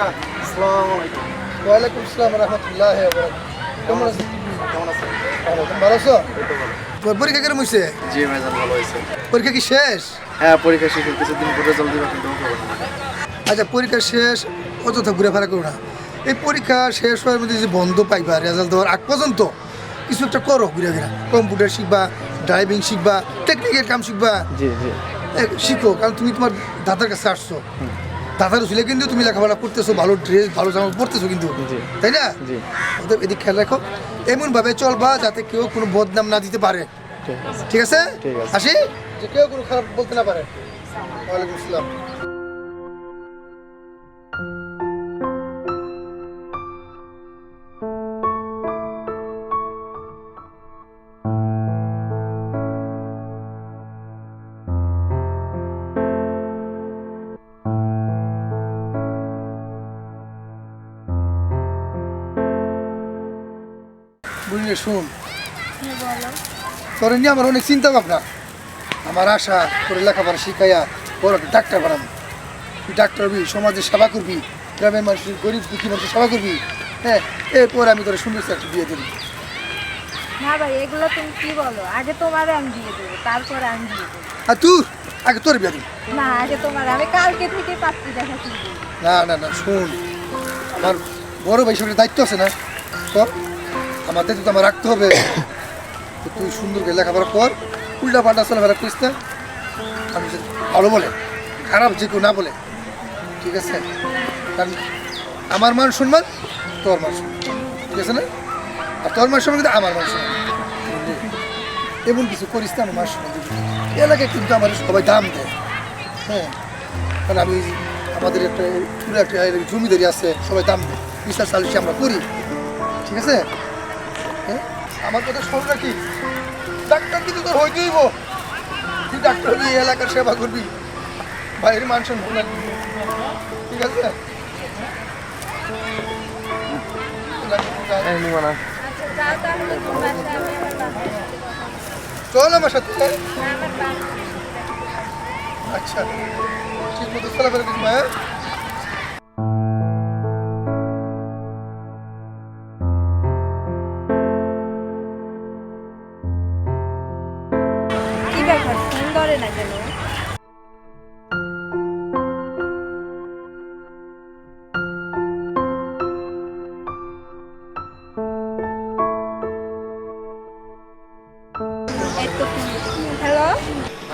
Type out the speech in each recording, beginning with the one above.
চাচা আসসালামু আলাইকুম। ওয়ালাইকুম আসসালাম রহমতুল্লাহ কেমন আছো কেমন আছেন? ভালো আছো? এই তো ভালো। তোর পরীক্ষা কেরম হয়েছে জি ভাইজান ভালো হয়েছে পরীক্ষা কি শেষ? হ্যাঁ পরীক্ষা শেষে কিছুদিন পরে রেজাল্ট দিবা কিন্তু আচ্ছা পরীক্ষা শেষ অযথা ঘুরে ফেরা করো না। এই পরীক্ষা শেষ হওয়ার মধ্যে যে বন্ধ পাইবা রেজাল্ট দেওয়ার আগ পর্যন্ত কিছু একটা করো ঘুরে ঘুরে। কম্পিউটার শিখবা ড্রাইভিং শিখবা টেকনিকের কাম শিখবা। জি জি। শিখো কারণ তুমি তোমার দাদার কাছে আসছো। দাদার ছিল কিন্তু তুমি লেখাপড়া করতেছো ভালো ড্রেস ভালো জামা পড়তেছো কিন্তু। তাই না? অতএব এদিক খেয়াল রাখো। এমনভাবে চলবা যাতে কেউ কোনো বদনাম না দিতে পারে। ঠিক আছে? ঠিক আছে। আসি? যে কেউ কোনো খারাপ বলতে না পারে। ওয়ালাইকুম আসসালাম। বুঝলি শুন তোর নিয়ে আমার অনেক চিন্তা ভাবনা। আমার আশা তোর লেখাপড়া শিখাইয়া বড় একটা ডাক্তার বানাবো। তুই ডাক্তার হবি সমাজের সেবা করবি গ্রামের মানুষের গরিব দুঃখী মানুষের সেবা করবি হ্যাঁ? এরপর আমি তোর সুন্দর একটা বিয়ে দেবো। না ভাই এগুলো তুমি কি বলো? আগে তোমারে আমি দিয়ে দেবো তারপরে আমি দিয়ে দেবো। আর তুই? আগে তোর বিয়ে দিবি। না আগে তোমার আমি কালকে থেকে পাচ্ছি দেখা না না না শুন। আমার বড় ভাই সঙ্গে দায়িত্ব আছে না? তোর? আমার তো আমার রাখতে হবে। তুই সুন্দর করে লেখাপড়া কর উল্টা পাল্টা চলাফেরা করিস না। আমি ভালো বলে, খারাপ যে কেউ না বলে, ঠিক আছে? কারণ আমার মান সম্মান, তোর মান সম্মান, ঠিক আছে না? আর তোর মান সম্মান আমার মান সম্মান। এমন কিছু করিস না, আমার মান সম্মান এলাকায় কিন্তু আমার সবাই দাম দেয়। হ্যাঁ? কারণ আমি আমাদের একটা একটা জমিদারি আছে, সবাই দাম দেয়। বিশ্বাস সালিশি আমরা করি, ঠিক আছে? আমার কথা শোন রাখি ডাক্তার কিন্তু তোর হইতেইব তুই ডাক্তার হবি এই এলাকার সেবা করবি বাইরের মান সম্মান রাখবি। ঠিক আছে আচ্ছা। চল আমার সাথে আচ্ছা ঠিক মতো চলাফেরা করিস মা হ্যাঁ?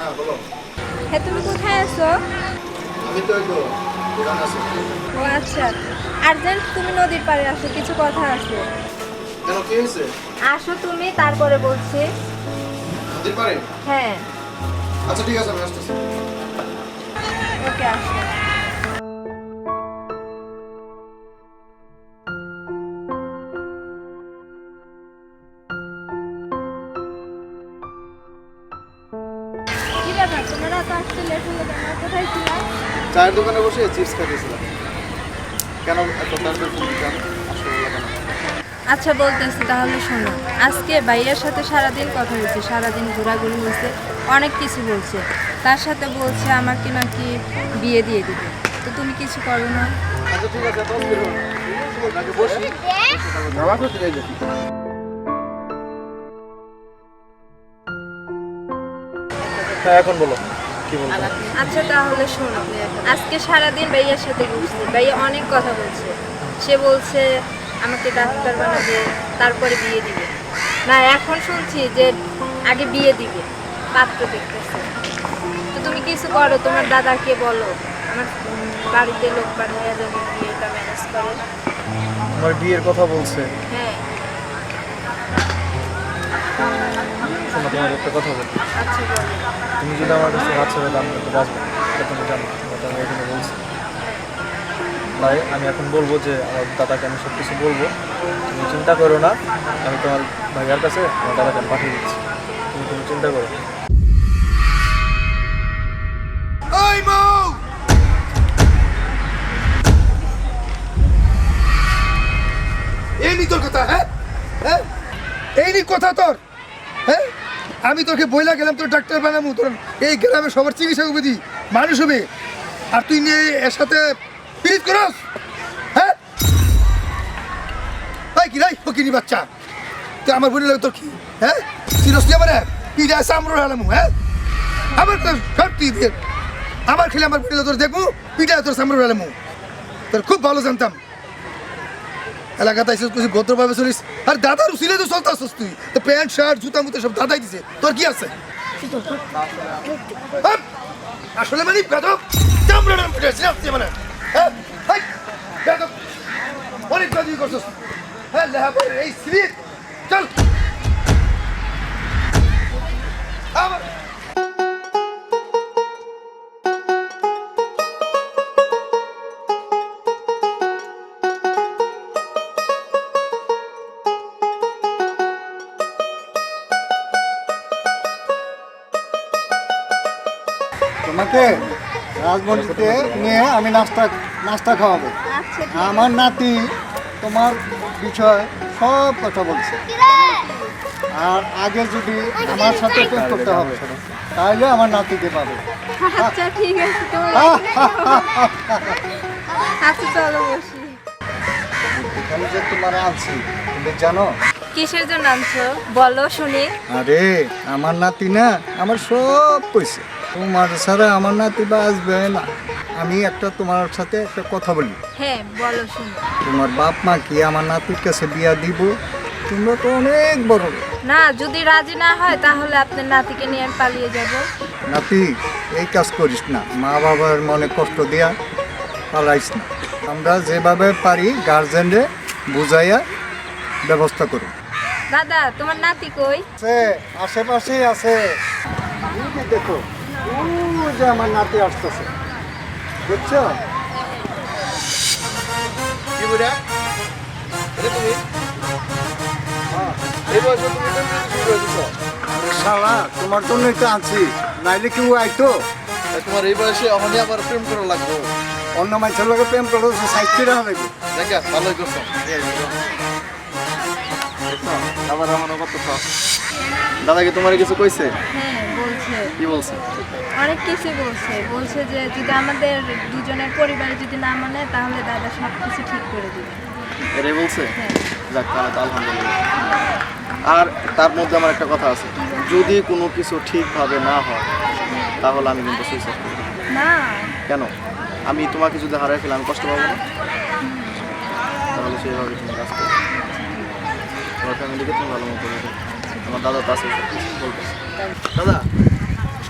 হ্যাঁ হ্যাঁ তুমি কোথায় আছো? আমি তো আছে। ও আচ্ছা। আর্জেন্ট তুমি নদীর পাড়ে আসো কিছু কথা আছে? কেন কি হয়েছে? আসো তুমি তারপরে বলছি। নদীর পাড়ে? হ্যাঁ। আচ্ছা ঠিক আছে আমি আসতেছি। ওকে আসো। চায়ের দোকানে বসে চিপস খাইতেছিলাম। কেন এত তাড়াতাড়ি ফোন দিতাম আচ্ছা বলতেছি তাহলে শোনো আজকে ভাইয়ের সাথে সারাদিন কথা হয়েছে সারাদিন ঘোরাঘুরি হয়েছে অনেক কিছু বলছে। তার সাথে বলছে আমাকে নাকি বিয়ে দিয়ে দিবে। তো তুমি কিছু করো না। আচ্ছা ঠিক আছে এখন বলো। আচ্ছা তাহলে শোনো আজকে সারাদিন ভাইয়ার সাথে ঘুরছি। ভাইয়া অনেক কথা বলছে। সে বলছে আমাকে ডাক্তার বানাবে তারপরে বিয়ে দিবে। না এখন শুনছি যে আগে বিয়ে দিবে পাত্র দেখতেছে। তো তুমি কিছু করো তোমার দাদাকে বলো। আমার বাড়িতে লোক পাঠাইয়া যাবে বিয়েটা ম্যানেজ করে। আমার বিয়ের কথা বলছে। হ্যাঁ। শোনো তোমার একটা কথা বলি। আচ্ছা তুমি যদি আমার কাছে হাত ছেড়ে দাম করতে বাঁচবে। এটা তুমি জানো তোমাকে আমি এখানে বলছি। তাই আমি এখন বলব যে আমার দাদাকে আমি সব কিছু বলব। তুমি চিন্তা করো না আমি তোমার ভাইয়ার কাছে আমার দাদাকে পাঠিয়ে দিচ্ছি। তুমি তুমি চিন্তা করো না। ওই মৌ এই নি তোর কথা হ্যাঁ? হ্যাঁ? এই নি কথা তোর। হ্যাঁ? আমি তোকে বইলা গেলাম, তোর ডাক্তার বানাবো, তোর এই গ্রামে সবার চিকিৎসা উপদি মানুষ হবে। আর তুই নিয়ে এর সাথে পিরিত করস হ্যাঁ? কি রাই ফকিনি বাচ্চা? তুই আমার বোনের লাগে তোর কি হ্যাঁ? চিরস্তি আমার? পিঠে আসা আমরা হালামু হ্যাঁ? আমার তোর সব দিয়ে আমার খেলে আমার পিঠে তোর দেখব পিঠে তোর সামনে হালামু তোর খুব ভালো জানতাম। এলাকাতে এসে তুই ভদ্রভাবে চলিস। আর দাদার উসিলে তো চলতে তুই। তো প্যান্ট, শার্ট, জুতা, মুতা সব দাদাই দিছে। তোর কি আছে? আসলে মানে বেদব চামড়া নাম মানে হ্যাঁ? অনেক করছিস। হ্যাঁ লেহাপড়ে এই সিরিপ চল। আবার তোমাকে রাজমন্ডিতে নিয়ে আমি নাস্তা নাস্তা খাওয়াবো। আচ্ছা আমার নাতি তোমার বিষয় সব কথা বলছে। আর আগে যদি আমার সাথে প্রেম করতে হবে তাহলে আমার নাতিকে পাবে। আচ্ছা ঠিক আছে আচ্ছা চলো বসি। এখানে যে তোমার আছি তুমি জানো? কিসের জন্য আনছো? বলো শুনি। আরে আমার নাতি না আমার সব কইছে। তোমার ছাড়া আমার নাতি বাঁচবে না। আমি একটা তোমার সাথে একটা কথা বলি। হ্যাঁ বলো শুনি। তোমার বাপ মা কি আমার নাতির কাছে বিয়া দিব? তোমরা তো অনেক বড় না যদি রাজি না হয় তাহলে আপনার নাতিকে নিয়ে আমি পালিয়ে যাব। নাতি এই কাজ করিস না। মা বাবার মনে কষ্ট দিয়া পালাইস না। আমরা যেভাবে পারি গার্জেনরে বুঝাইয়া ব্যবস্থা করি। দাদা তোমার নাতি কই? আছে আশেপাশেই আছে। দেখো ও যে আমার নাতি আসতেছে। বুঝছ? কি বুড়া? এটা তুমি? এই বয়সে তুমি করে শালা তোমার জন্যই তো আনছি। নাইলে কেউ আইতো। তোমার এই বয়সে অহনি আবার প্রেম করা লাগবে। অন্য মানুষের লোকে প্রেম করো সাইড লাগবে দেখা ভালোই করছ। আবার আমার কত দাদা কি তোমার কিছু কইছে? হ্যাঁ বলছে। কি বলছে? অনেক কিছু বলছে। বলছে যে যদি আমাদের দুজনের পরিবারে যদি না মানে তাহলে দাদা সব কিছু ঠিক করে দিবে। এটাই বলছে? হ্যাঁ। যাক তাহলে তো আলহামদুলিল্লাহ। আর তার মধ্যে আমার একটা কথা আছে। যদি কোনো কিছু ঠিকভাবে না হয় তাহলে আমি কিন্তু সুইসাইড করব। না। কেন? আমি তোমাকে যদি হারাই ফেলে আমি কষ্ট পাবো না? তাহলে সেইভাবে তুমি কাজ করো তোমার ফ্যামিলিকে তুমি ভালো মতো। আমার দাদা তো আছে। বলতেছে দাদা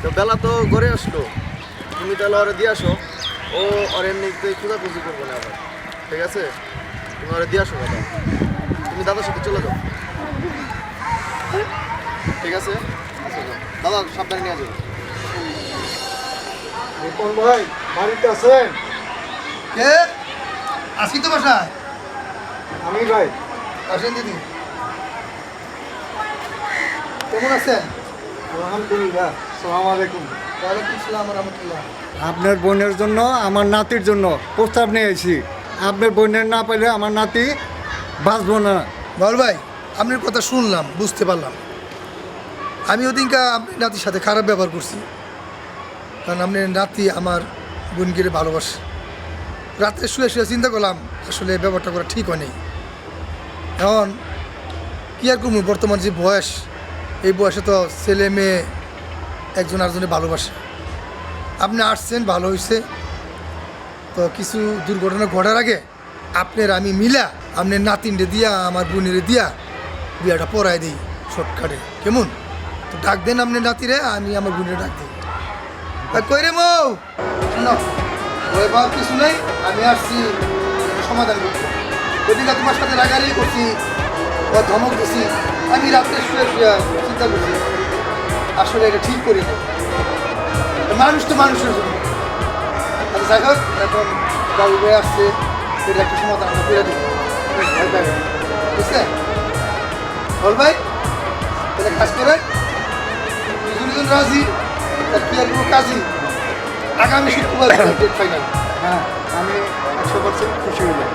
তো বেলা তো ঘরে আসলো। তুমি তাহলে ওরে দিয়ে আসো। ও ওর এমনিতে খোঁজাখুঁজি করব না আবার। ঠিক আছে? তুমি ওরে দিয়ে আসো দাদা। তুমি দাদার সাথে চলে যাও। ঠিক আছে? দাদা সাবধানে নিয়ে যাও রিপন ভাই বাড়িতে আছেন? কে? আসি তো বাসায়। আমি ভাই। আসেন দিদি। কেমন আছেন? আলহামদুলিল্লাহ সালাম আলাইকুম। ওয়ালাইকুম আসসালাম রহমতুল্লাহ। আপনার বোনের জন্য আমার নাতির জন্য প্রস্তাব নিয়ে এসেছি আপনার বোনের না পেলে আমার নাতি বাঁচব না। বাবুল ভাই আপনার কথা শুনলাম বুঝতে পারলাম। আমি ওদিনকা আপনার নাতির সাথে খারাপ ব্যবহার করছি। কারণ আপনার নাতি আমার বোনকে ভালোবাসে। রাত্রে শুয়ে শুয়ে চিন্তা করলাম আসলে এই ব্যাপারটা করা ঠিক হয়নি। এখন কী আর করব বর্তমান যে বয়স এই বয়সে তো ছেলে মেয়ে একজন আরেকজনে ভালোবাসে। আপনি আসছেন, ভালো হয়েছে তো কিছু দুর্ঘটনা ঘটার আগে আপনার আমি মিলা, আপনার নাতিনরে দিয়া, আমার বোনের দিয়া বিয়াটা পরাই দিই শর্টকাটে। কেমন? তো ডাক দেন আপনার নাতিরে, আমি আমার বোনের ডাক দিই। কই রে মৌ ওই বাপ কিছু নেই, আমি আসছি সমাধান করতে। ওদিকে তোমার সাথে রাগারাগি করছি ও ধমক দিছি। আমি রাত্রে শুয়ে শুয়ে চিন্তা করছি আসলে এটা ঠিক করি না মানুষ তো মানুষের জন্য। আচ্ছা যাই হোক এখন বাবু ভাই আসছে এটা একটা সমাধান আমরা করে দিব না। বুঝছে বল ভাই এটা কাজ করে দুজন দুজন রাজি তার কি আর আগামী শুক্রবার ফাইনাল হ্যাঁ আমি একশো পার্সেন্ট খুশি হইলাম